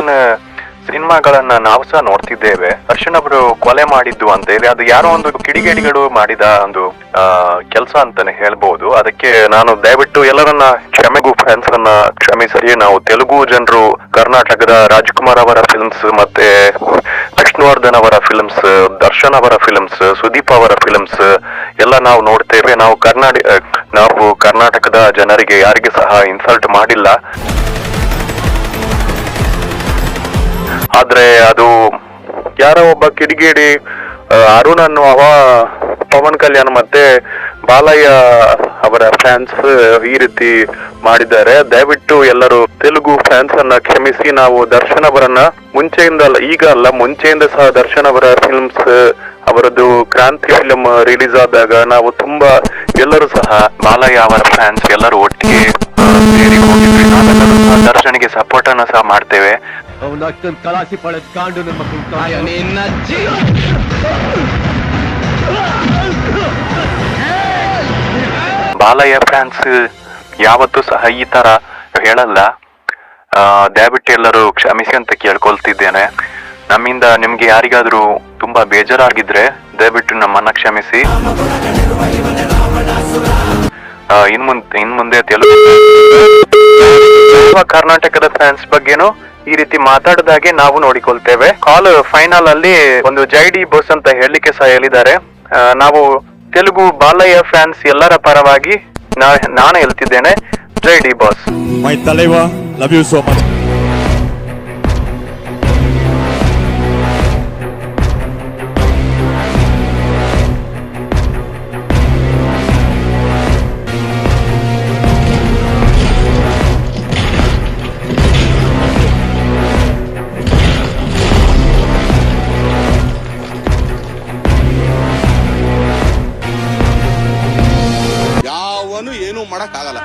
Action ಸಿನಿಮಾಗಳನ್ನ ನಾವು ಸಹ ನೋಡ್ತಿದ್ದೇವೆ. ದರ್ಶನ್ ಅವರು ಕೊಲೆ ಮಾಡಿದ್ದು ಅಂತ ಹೇಳಿ, ಅದು ಯಾರೋ ಒಂದು ಕಿಡಿಗೇಡಿಗಳು ಮಾಡಿದ ಒಂದು ಕೆಲಸ ಅಂತಾನೆ ಹೇಳ್ಬಹುದು ಅದಕ್ಕೆ ನಾನು ದಯವಿಟ್ಟು ಎಲ್ಲರನ್ನ ಕ್ಷಮೆಗೂ ಫ್ಯಾನ್ಸ್ ಅನ್ನ ಕ್ಷಮಿಸಿ. ನಾವು ತೆಲುಗು ಜನರು, ಕರ್ನಾಟಕದ ರಾಜ್ಕುಮಾರ್ ಅವರ ಫಿಲ್ಮ್ಸ್ ಮತ್ತೆ ವಿಷ್ಣುವರ್ಧನ್ ಅವರ ಫಿಲ್ಮ್ಸ್ ದರ್ಶನ್ ಅವರ ಫಿಲ್ಮ್ಸ್ ಸುದೀಪ್ ಅವರ ಫಿಲ್ಮ್ಸ್ ಎಲ್ಲ ನಾವು ನೋಡ್ತೇವೆ. ನಾವು ಕರ್ನಾಟಕ ನಾವು ಕರ್ನಾಟಕದ ಜನರಿಗೆ ಯಾರಿಗೆ ಸಹ ಇನ್ಸಲ್ಟ್ ಮಾಡಿಲ್ಲ. ಆದ್ರೆ ಅದು ಯಾರೋ ಒಬ್ಬ ಕಿಡಿಗೇಡಿ ಅರುಣ್ ಅನ್ನುವ ಪವನ್ ಕಲ್ಯಾಣ್ ಮತ್ತೆ ಬಾಲಯ್ಯ ಅವರ ಫ್ಯಾನ್ಸ್ ಈ ರೀತಿ ಮಾಡಿದ್ದಾರೆ. ದಯವಿಟ್ಟು ಎಲ್ಲರೂ ತೆಲುಗು ಫ್ಯಾನ್ಸ್ ಅನ್ನ ಕ್ಷಮಿಸಿ, ನಾವು ದರ್ಶನ್ ಅವರನ್ನ ಮುಂಚೆಯಿಂದ ಅಲ್ಲ, ಈಗ ಅಲ್ಲ, ಮುಂಚೆಯಿಂದ ಸಹ ದರ್ಶನ್ ಅವರ ಫಿಲ್ಮ್ಸ್ ಅವರದ್ದು ಕ್ರಾಂತಿ ಫಿಲ್ಮ್ ರಿಲೀಸ್ ಆದಾಗ ನಾವು ತುಂಬಾ ಎಲ್ಲರೂ ಸಹ ಬಾಲಯ್ಯ ಅವರ ಫ್ಯಾನ್ಸ್ ಎಲ್ಲರೂ ಒಟ್ಟಿಗೆ ದರ್ಶನ್ಗೆ ಸಪೋರ್ಟ್ ಅನ್ನ ಸಹ ಮಾಡ್ತೇವೆ. ಅವನ ಅಕ್ಕನ್ ಕಲಾಸಿ ಪಡೆದ ಕಾಂಡು ನನ್ನ ಮಕ್ಕಳು ಕಾಯ ಬಾಲಯ್ಯ ಫ್ಯಾನ್ಸ್ ಯಾವತ್ತೂ ಸಹ ಈ ತರ ಹೇಳಲ್ಲ. ಆ, ದಯವಿಟ್ಟು ಎಲ್ಲರೂ ಕ್ಷಮಿಸಿ ಅಂತ ಕೇಳ್ಕೊಳ್ತಿದ್ದೇನೆ. ನಮ್ಮಿಂದ ನಿಮ್ಗೆ ಯಾರಿಗಾದ್ರೂ ತುಂಬಾ ಬೇಜಾರಾಗಿದ್ರೆ ದಯವಿಟ್ಟು ನಮ್ಮನ್ನ ಕ್ಷಮಿಸಿ. ಇನ್ ಮುಂದೆ ಇನ್ ಮುಂದೆ ತೆಲುಗು ಯಾವ ಕರ್ನಾಟಕದ ಫ್ಯಾನ್ಸ್ ಬಗ್ಗೆನೂ ಈ ರೀತಿ ಮಾತಾಡದಾಗೆ ನಾವು ನೋಡಿಕೊಳ್ತೇವೆ. ಕಾಲ್ ಫೈನಲ್ ಅಲ್ಲಿ ಒಂದು ಜೈ ಡಿ ಬೋಸ್ ಅಂತ ಹೇಳಲಿಕ್ಕೆ ಸಹ ಹೇಳಿದ್ದಾರೆ. ನಾವು ತೆಲುಗು ಬಾಲಯ್ಯ ಫ್ಯಾನ್ಸ್ ಎಲ್ಲರ ಪರವಾಗಿ ನಾನು ಹೇಳ್ತಿದ್ದೇನೆ ಜೈ D boss. My Taleva, love you so much. ಏನೂ ಮಾಡೋಕ್ಕಾಗಲ್ಲ.